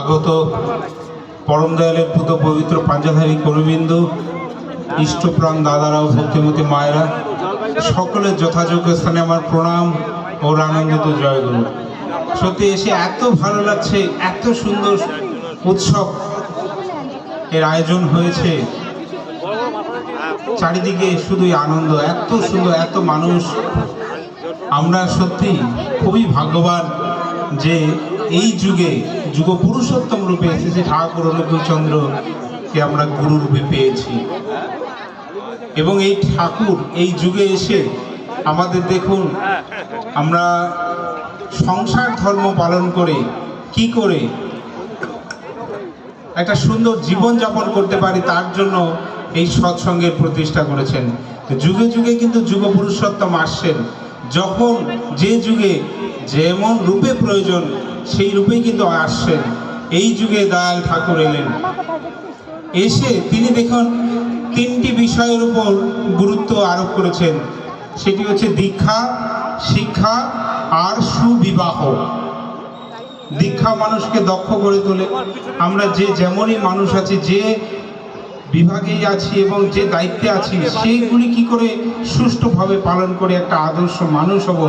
আগত পরম দয়ালের পুত পবিত্র পাঞ্জাধারী করবিন্দু ইষ্টপ্রাণ দাদারা ও ভক্তিমতী মায়েরা, সকলের যথাযোগ্য স্থানে আমার প্রণাম ও আনন্দিত জয়গুরু সত্যি এসে এত ভালো লাগছে, এত সুন্দর উৎসব এর আয়োজন হয়েছে। চারিদিকে শুধুই আনন্দ, এত সুন্দর, এত মানুষ। আমরা সত্যি খুবই ভাগ্যবান। যে এই যুগে যুগ পুরুষোত্তম রূপে এসেছে ঠাকুর অনুকূলচন্দ্রকে আমরা গুরু রূপে পেয়েছি। এবং এই ঠাকুর এই যুগে এসে আমাদের দেখুন, আমরা সংসার ধর্ম পালন করে কি করে একটা সুন্দর জীবন যাপন করতে পারি তার জন্য এই সৎসঙ্গের প্রতিষ্ঠা করেছেন। যুগে যুগে কিন্তু যুগ পুরুষোত্তম আসছেন। যখন যে যুগে যেমন রূপে প্রয়োজন, সেই রূপেই কিন্তু আসছেন। এই যুগে দয়াল ঠাকুর এলেন। এসে তিনি দেখুন, তিনটি বিষয়ের উপর গুরুত্ব আরোপ করেছেন। সেটি হচ্ছে দীক্ষা, শিক্ষা আর সুবিবাহ। দীক্ষা মানুষকে দক্ষ করে তোলে। আমরা যে যেমনই মানুষ আছি, যে বিভাগেই আছি এবং যে দায়িত্বে আছি, সেইগুলি কি করে সুষ্ঠুভাবে পালন করে একটা আদর্শ মানুষ হব,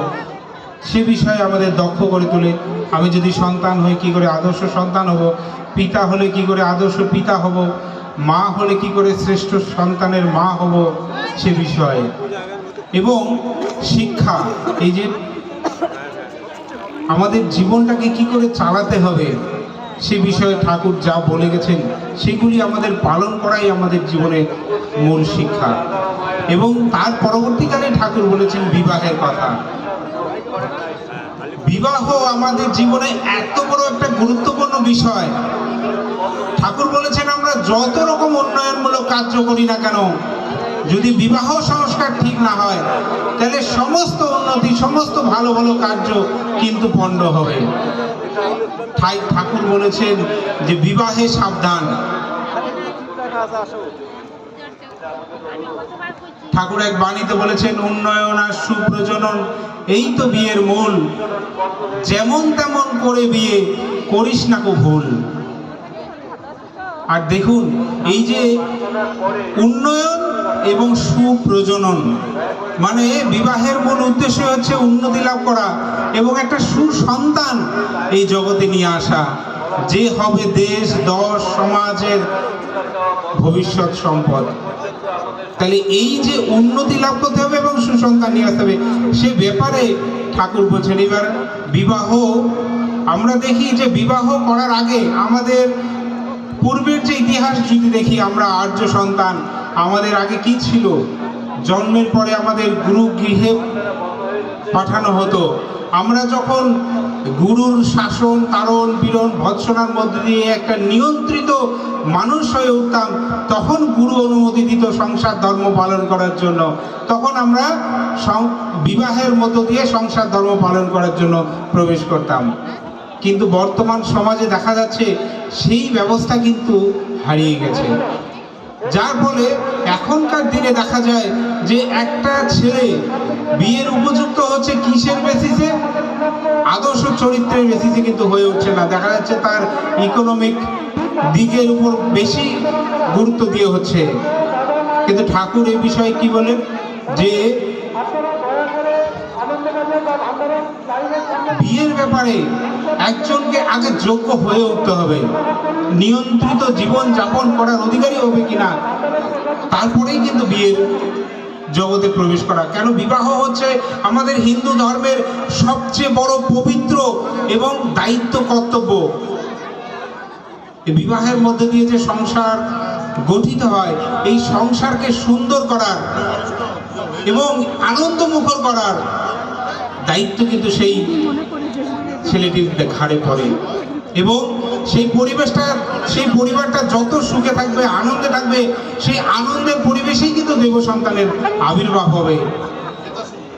সে বিষয়ে আমাদের দক্ষ করে তোলে। আমি যদি সন্তান হই, কি করে আদর্শ সন্তান হব? পিতা হলে কি করে আদর্শ পিতা হব? মা হলে কি করে শ্রেষ্ঠ সন্তানের মা হব? সে বিষয়ে। এবং শিক্ষা, এই যে আমাদের জীবনটাকে কি করে চালাতে হবে? সে বিষয়ে ঠাকুর যা বলে গেছেন, সেগুলি আমাদের পালন করাই আমাদের জীবনের মূল শিক্ষা। এবং তার পরবর্তীকালে ঠাকুর বলেছেন বিবাহের কথা। বিবাহ আমাদের জীবনে এত বড় একটা গুরুত্বপূর্ণ বিষয়। ঠাকুর বলেছেন, আমরা যত রকম উন্নয়নমূলক কার্য করি না কেন, যদি বিবাহ সংস্কার ঠিক না হয়, তাহলে সমস্ত উন্নতি, সমস্ত ভালো ভালো কার্য কিন্তু পণ্ড হবে। ঠাকুর বলেছেন যে বিবাহে সাবধান। ঠাকুর এক বাণীতে বলেছেন, উন্নয়ন আর সুপ্রজনন, এই তো বিয়ের মূল। যেমন তেমন করে বিয়ে করিস না কো ভুল। আর দেখুন, এই যে উন্নয়ন এবং সুপ্রজনন মানে বিবাহের মূল উদ্দেশ্য হচ্ছে উন্নতি লাভ করা এবং একটা সুসন্তান এই জগতে নিয়ে আসা। যে হবে দেশ দশ সমাজের ভবিষ্যৎ সম্পদ। তাহলে এই যে উন্নতি লাভ করতে হবে এবং সুসন্তান নিয়ে আসতে হবে, সে ব্যাপারে ঠাকুর বলছেন, এবার বিবাহ, আমরা দেখি যে বিবাহ করার আগে আমাদের পূর্বের যে ইতিহাস যদি দেখি, আমরা আর্য সন্তান, আমাদের আগে কি ছিল? জন্মের পরে আমাদের গুরু গৃহে পাঠানো হতো। আমরা যখন গুরুর শাসন, তারণ, পীড়ন, ভৎসনার মধ্যে দিয়ে একটা নিয়ন্ত্রিত মানুষ হয়ে উঠতাম, তখন গুরু অনুমতি দিত সংসার ধর্ম পালন করার জন্য। তখন আমরা বিবাহের মধ্য দিয়ে সংসার ধর্ম পালন করার জন্য প্রবেশ করতাম। কিন্তু বর্তমান সমাজে দেখা যাচ্ছে সেই ব্যবস্থা কিন্তু হারিয়ে গেছে। যার ফলে এখনকার দিনে দেখা যায় যে একটা ছেলে বিয়ের উপযুক্ত হচ্ছে কিসের বেসিসে আদর্শ চরিত্রের বেসিসে কিন্তু হয়ে উঠছে না। দেখা যাচ্ছে তার ইকোনমিক দিকের উপর বেশি গুরুত্ব দিয়ে হচ্ছে। কিন্তু ঠাকুর এই বিষয়ে কি বলেন? যে বিয়ের ব্যাপারে একজনকে আগে যোগ্য হয়ে উঠতে হবে। নিয়ন্ত্রিত জীবন যাপন করার অধিকারী হবে কিনা? তারপরেই কিন্তু বিয়ের জগতে প্রবেশ করা। কেন বিবাহ হচ্ছে আমাদের হিন্দু ধর্মের সবচেয়ে বড় পবিত্র এবং দায়িত্ব কর্তব্য। বিবাহের মধ্যে দিয়ে যে সংসার গঠিত হয়, এই সংসারকে সুন্দর করার এবং আনন্দমুখর করার দায়িত্ব কিন্তু সেই ছেলেটির ঘাড়ে পড়ে। এবং সেই পরিবেশটা, সেই পরিবারটা যত সুখে থাকবে, আনন্দে থাকবে, সেই আনন্দের পরিবেশেই কিন্তু দেব সন্তানের আবির্ভাব হবে।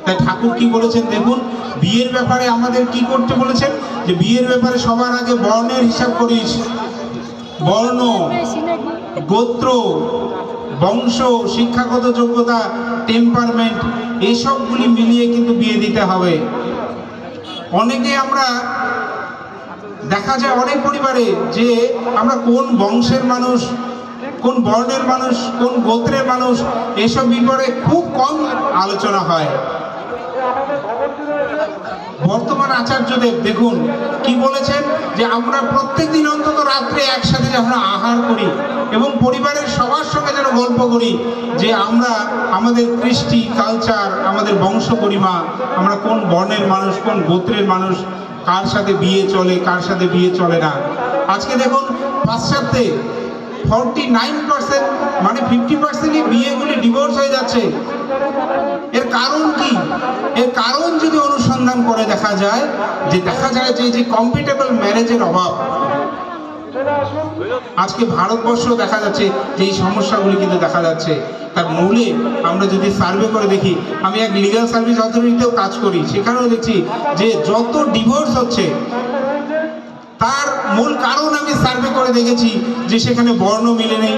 তাই ঠাকুর কি বলেছেন দেখুন, বিয়ের ব্যাপারে আমাদের কি করতে বলেছেন? যে বিয়ের ব্যাপারে সবার আগে বর্ণের হিসাব করিস। বর্ণ, গোত্র, বংশ, শিক্ষাগত যোগ্যতা টেম্পারমেন্ট এইসবগুলি মিলিয়ে কিন্তু বিয়ে দিতে হবে। অনেকে আমরা দেখা যায় অনেক পরিবারে যে আমরা কোন বংশের মানুষ, কোন বর্ণের মানুষ, কোন গোত্রের মানুষ, এসব ব্যাপারে খুব কম আলোচনা হয়। বর্তমান আচার্যদেব দেখুন কি বলেছেন যে আমরা প্রত্যেক দিন অন্তত রাত্রে একসাথে যখন আহার করি এবং পরিবারের সবার সঙ্গে যেন গল্প করি যে আমরা, আমাদের কৃষ্টি কালচার আমাদের বংশ পরিমা, আমরা কোন বর্ণের মানুষ, কোন গোত্রের মানুষ কার সাথে বিয়ে চলে, কার সাথে বিয়ে চলে না। আজকে দেখুন, পাশ্চাত্যে ফর্টি নাইন পার্সেন্ট মানে ফিফটি পার্সেন্টই বিয়েগুলি ডিভোর্স হয়ে যাচ্ছে। এর কারণ কি? এর কারণ যদি অনুসন্ধান করে দেখা যায়, যে দেখা যায় যে যে কম্পিটেবল ম্যারেজের অভাব আজকে ভারতবর্ষ দেখা যাচ্ছে যে এই সমস্যাগুলি কিন্তু দেখা যাচ্ছে। তার মূলে আমরা যদি সার্ভে করে দেখি, আমি এক লিগাল সার্ভিস অথরিটিতেও কাজ করি, সেখানেও দেখছি যে যত ডিভোর্স হচ্ছে, তার মূল কারণ আমি সার্ভে করে দেখেছি যে সেখানে বর্ণ মিলে নেই,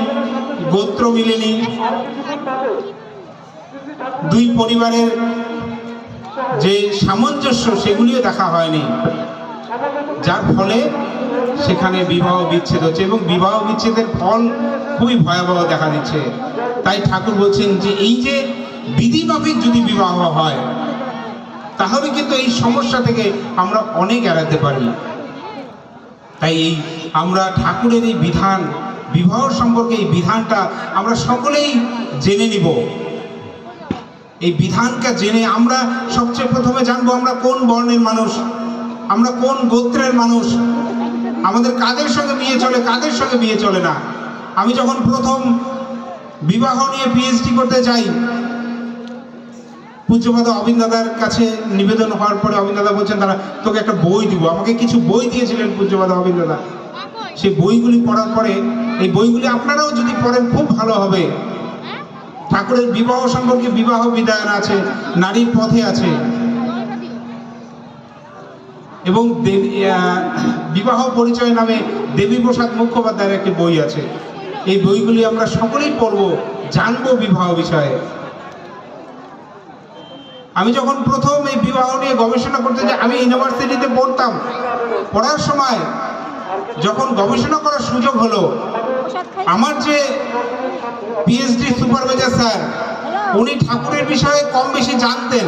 গোত্র মিলে নেই। দুই পরিবারের যে সামঞ্জস্য, সেগুলিও দেখা হয়নি। যার ফলে সেখানে বিবাহ বিচ্ছেদ হচ্ছে এবং বিবাহ বিচ্ছেদের ফল খুবই ভয়াবহ দেখা দিচ্ছে। তাই ঠাকুর বলছেন যে এই যে বিধিমাফিক যদি বিবাহ হয়, তাহলে কিন্তু এই সমস্যা থেকে আমরা অনেক এড়াতে পারি। তাই এই আমরা ঠাকুরের এই বিধান, বিবাহ সম্পর্কে এই বিধানটা আমরা সকলেই জেনে নিব। এই বিধানটা জেনে আমরা সবচেয়ে প্রথমে জানব আমরা কোন বর্ণের মানুষ, আমরা কোন গোত্রের মানুষ আমাদের কাদের সঙ্গে বিয়ে চলে, কাদের সঙ্গে বিয়ে চলে না? আমি যখন প্রথম বিবাহ নিয়ে পিএইচডি করতে যাই, পূজ্যপাদ অবিন দাদার কাছে নিবেদন হওয়ার পরে অবিন দাদা বলছেন তারা তোকে একটা বই দিব। আমাকে কিছু বই দিয়েছিলেন পূজ্যপাদ অবিন দাদা সেই বইগুলি পড়ার পরে, এই বইগুলি আপনারাও যদি পড়েন, খুব ভালো হবে। ঠাকুরের বিবাহ সম্পর্কে বিবাহ বিধান আছে, নারীর পথে আছে। এবং বিবাহ পরিচয় নামে দেবী প্রসাদ মুখোপাধ্যায়ের একটি বই আছে। এই বইগুলি আমরা সকলেই পড়ব, জানব বিবাহ বিষয়ে। আমি যখন প্রথম এই বিবাহ নিয়ে গবেষণা করতে যাই, আমি ইউনিভার্সিটিতে পড়তাম। পড়ার সময় যখন গবেষণা করার সুযোগ হলো, আমার যে পিএইচডি সুপারভাইজার স্যার, উনি ঠাকুরের বিষয়ে কম বেশি জানতেন।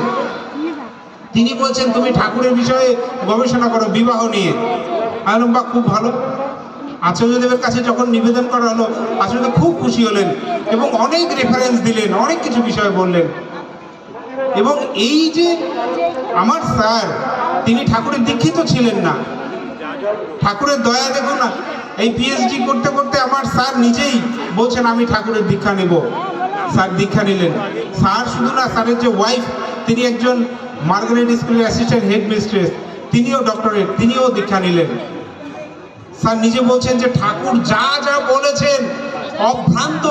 তিনি বলছেন, তুমি ঠাকুরের বিষয়ে গবেষণা করো বিবাহ নিয়ে। আমি বাহ খুব ভালো। আচার্যদেবের কাছে যখন নিবেদন করা হলো, আচার্যদেব খুব খুশি হলেন এবং অনেক রেফারেন্স দিলেন, অনেক কিছু বিষয় বললেন। এবং এই যে আমার স্যার, তিনি ঠাকুরের দীক্ষিত ছিলেন না। ঠাকুরের দয়া দেখুন না, এই পিএইচডি করতে করতে আমার স্যার নিজেই বলছেন, আমি ঠাকুরের দীক্ষা নেব। স্যার দীক্ষা নিলেন। স্যার শুধু না, স্যারের যে ওয়াইফ তিনি একজন মার্গারেট স্কুলের অ্যাসিস্ট্যান্ট হেড মিস্ট্রেস তিনিও ডক্টরেট তিনিও দীক্ষা নিলেন। স্যার নিজে বলছেন যে ঠাকুর যা যা বলেছেন অভ্রান্ত।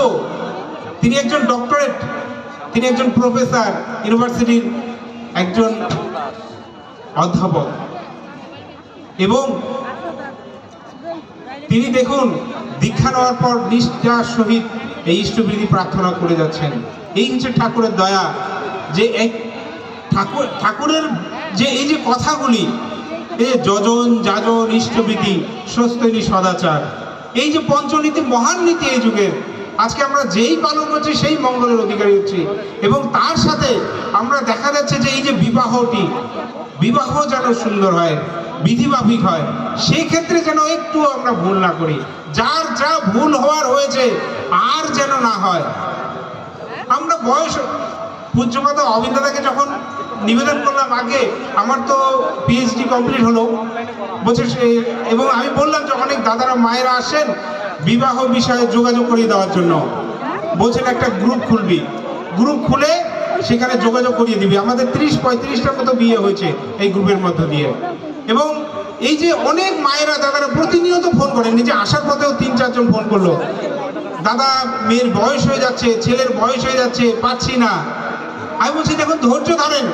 তিনি একজন ডক্টরেট, তিনি একজন প্রফেসর, ইউনিভার্সিটির একজন অধ্যাপক। এবং তিনি দেখুন, দীক্ষা নেওয়ার পর নিষ্ঠার সহিত এই ইষ্টবৃদ্ধি প্রার্থনা করে যাচ্ছেন। এই হচ্ছে ঠাকুরের দয়া, যে এক ঠাকুর ঠাকুরের যে এই যে কথাগুলি এই যজন যাজন ইষ্টবৃদ্ধি স্বস্তিনী সদাচার। এই যে পঞ্চনীতি মহান নীতি এই যুগের আজকে আমরা যেই পালন করছি, সেই মঙ্গলের অধিকারী হচ্ছি। এবং তার সাথে আমরা দেখা যাচ্ছে যে এই যে বিবাহটি, বিবাহ যেন সুন্দর হয় বিধিমাফিক হয় সেই ক্ষেত্রে যেন একটু আমরা ভুল না করি। যার যা ভুল হওয়ার হয়েছে, আর যেন না হয়। আমরা বয়স পূজ্যপাত অবিন্দাদাকে যখন নিবেদন করলাম, আগে আমার তো পিএইচডি কমপ্লিট হলো। বলছে এবং আমি বললাম যে, অনেক দাদারা মায়েরা আসেন বিবাহ বিষয়ে যোগাযোগ করিয়ে দেওয়ার জন্য। বলছেন, একটা গ্রুপ খুলবি। গ্রুপ খুলে সেখানে যোগাযোগ করিয়ে দিবি। আমাদের ত্রিশ পঁয়ত্রিশটার মতো বিয়ে হয়েছে এই গ্রুপের মধ্য দিয়ে। এবং এই যে অনেক মায়েরা দাদারা প্রতিনিয়ত ফোন করেন, নিজে আসার পথেও তিন চারজন ফোন করল। দাদা, মেয়ের বয়স হয়ে যাচ্ছে, ছেলের বয়স হয়ে যাচ্ছে, পাচ্ছি না। আমি বলছি, দেখুন, ধৈর্য ধরেন।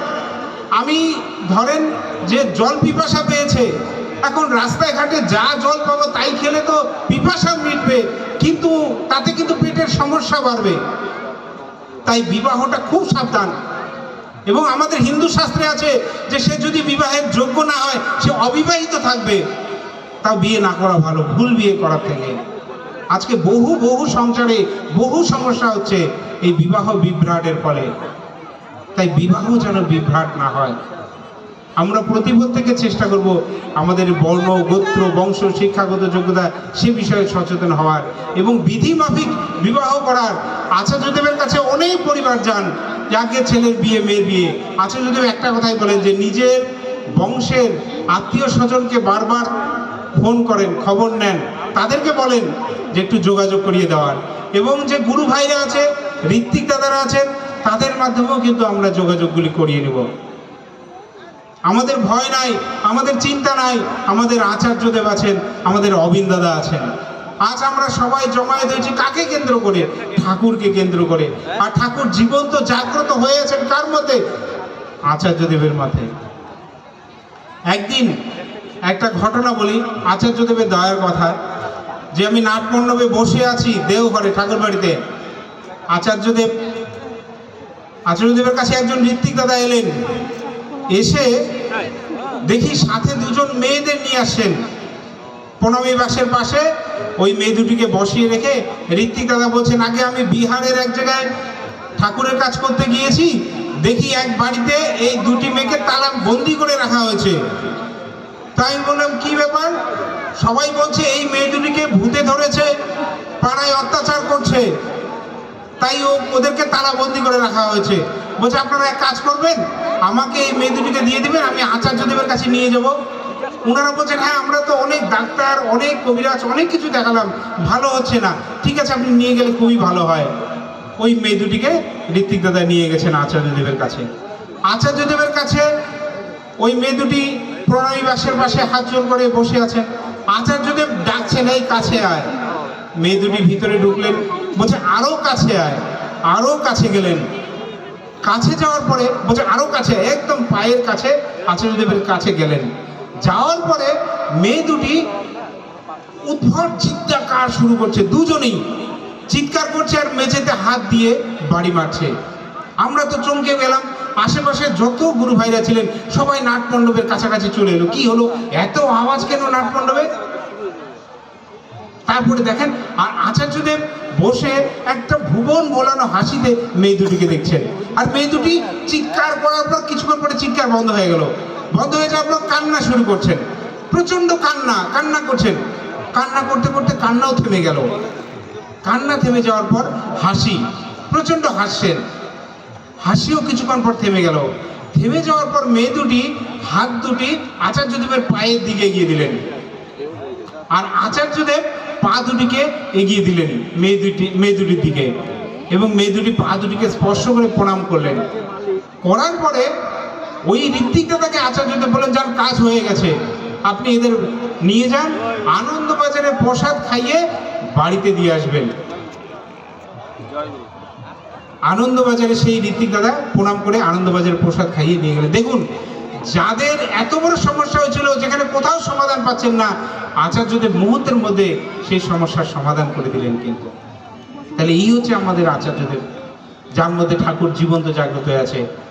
আমি, ধরেন যে জল পিপাসা পেয়েছে, এখন রাস্তায় ঘাটে যা জল পাবো তাই খেলে তো পিপাসা মিটবে, কিন্তু তাতে কিন্তু পেটের সমস্যা বাড়বে। তাই বিবাহটা খুব সাবধান। এবং আমাদের হিন্দু শাস্ত্রে আছে যে, সে যদি বিবাহের যোগ্য না হয়, সে অবিবাহিত থাকবে। তাও বিয়ে না করা ভালো, ভুল বিয়ে করার থেকে। আজকে বহু বহু সংসারে বহু সমস্যা হচ্ছে এই বিবাহ বিভ্রাটের ফলে। তাই বিবাহ যেন বিভ্রাট না হয়। আমরা প্রতি প্রত্যেকে চেষ্টা করব আমাদের বর্ণ, গোত্র, বংশ, শিক্ষাগত যোগ্যতা সে বিষয়ে সচেতন হওয়ার এবং বিধি মাফিক বিবাহ করার। আচার্যদেবের কাছে অনেক পরিবার যান, যাকে ছেলের বিয়ে, মেয়ের বিয়ে। আচার্যদেব একটা কথাই বলেন যে, নিজের বংশের আত্মীয় স্বজনকে বারবার ফোন করেন, খবর নেন। তাদেরকে বলেন যে, একটু যোগাযোগ করিয়ে দেওয়ার। এবং যে গুরু ভাইরা আছে, ঋত্বিক দাদারা আছেন তাদের মাধ্যমেও কিন্তু আমরা যোগাযোগগুলি করিয়ে নেব। আমাদের ভয় নাই, আমাদের চিন্তা নাই, আমাদের আচার্যদেব আছেন, আমাদের অবিন দাদা আছেন। আজ আমরা সবাই জমায়েত হয়েছি কাকে কেন্দ্র করে? ঠাকুরকে কেন্দ্র করে। আর ঠাকুর জীবন্ত, জাগ্রত হয়ে আছেন কার মধ্যে আচার্যদেবের মধ্যে একদিন একটা ঘটনা বলি, আচার্যদেবের দয়ার কথা। যে আমি নাটমণ্ডপে বসে আছি দেওঘরে ঠাকুর বাড়িতে আচার্যদেব আচার্যদেবের কাছে একজন ঋত্বিক দাদা এলেন। এসে দেখি সাথে দুজন মেয়েদের নিয়ে আসছেন। প্রণবী বাসের পাশে ওই মেয়ে দুটিকে বসিয়ে রেখে ঋত্বিক দাদা বলছেন, আগে আমি বিহারের এক জায়গায় ঠাকুরের কাজ করতে গিয়েছি, দেখি এক বাড়িতে এই দুটি মেয়েকে তালা বন্দি করে রাখা হয়েছে। তাই বললাম, কি ব্যাপার? সবাই বলছে, এই মেয়ে দুটিকে ভূতে ধরেছে, পাড়ায় অত্যাচার করছে। তাই ও ওদেরকে তালাবন্দি করে রাখা হয়েছে। বলছে, আপনারা এক কাজ করবেন, আমাকে এই মেয়ে দুটিকে দিয়ে দেবেন, আমি আচার্যদেবের কাছে নিয়ে যাব। ওনারা বলছেন হ্যাঁ আমরা তো অনেক ডাক্তার, অনেক কবিরাজ, অনেক কিছু দেখালাম, ভালো হচ্ছে না। ঠিক আছে, আপনি নিয়ে গেলে খুবই ভালো হয়। ওই মেয়ে দুটিকে ঋত্বিক দাদা নিয়ে গেছেন আচার্যদেবের কাছে। আচার্যদেবের কাছে ওই মেয়ে দুটি প্রণয়ী বাসের পাশে হাত জোর করে বসে আছেন। আচার্যদেব ডাকছেন, এই কাছে আয়। মেয়ে দুটি ভিতরে ঢুকলেন। বলছে, আরও কাছে আয়, আরও কাছে গেলেন। কাছে যাওয়ার পরে বলছে, আরও কাছে, একদম পায়ের কাছে, আচার্যদেবের কাছে গেলেন। যাওয়ার পরে মেয়ে দুটি উদ্ভট চিৎকার শুরু করছে, দুজনেই। চিৎকার করছে আর মেঝেতে হাত দিয়ে বাড়ি মারছে। আমরা তো চমকে গেলাম, আশেপাশে যত গুরু ভাইরা ছিলেন, সবাই নাট মণ্ডপের কাছাকাছি চলে এলো। কি হলো? এত আওয়াজ কেন নাট মণ্ডপে তারপরে দেখেন, আর আচার্যদেব বসে একটা ভুবন বোলানো হাসিতে মেয়ে দুটিকে দেখছেন। আর মেয়ে দুটি চিৎকার করার পর কিছুক্ষণ পরে চিৎকার বন্ধ হয়ে গেল। বন্ধ হয়ে যাওয়ার পর কান্না শুরু করছেন। প্রচণ্ড কান্না কান্না করছেন। কান্না করতে করতে কান্নাও থেমে গেল। কান্না থেমে যাওয়ার পর হাসি প্রচণ্ড হাসছেন। হাসিও কিছুক্ষণ পর থেমে গেল। থেমে যাওয়ার পর মেয়ে দুটি, হাত দুটি আচার্যদেবের পায়ের দিকে এগিয়ে দিলেন। আর আচার্যদেব পা দুটিকে এগিয়ে দিলেন, মেয়ে দুটি মেয়ে দুটির দিকে। এবং মেয়ে দুটি পা দুটিকে স্পর্শ করে প্রণাম করলেন। করার পরে ওই ঋত্বিক দাদাকে আচার্যদেব বলেন যার কাজ হয়ে গেছে। আপনি এদের নিয়ে যান, আনন্দবাজারে প্রসাদ খাইয়ে বাড়িতে দিয়ে আসবেন। আনন্দবাজারে সেই ঋত্বিক দাদা প্রণাম করে আনন্দবাজারে প্রসাদ খাইয়ে নিয়ে গেলেন। দেখুন যাদের এত বড় সমস্যা হয়েছিল, যেখানে কোথাও সমাধান পাচ্ছেন না, আচার্যদের মুহূর্তের মধ্যে সেই সমস্যার সমাধান করে দিলেন কিন্তু। তাহলে এই হচ্ছে আমাদের আচার্যদের, যার মধ্যে ঠাকুর জীবন্ত জাগ্রত হয়ে আছে।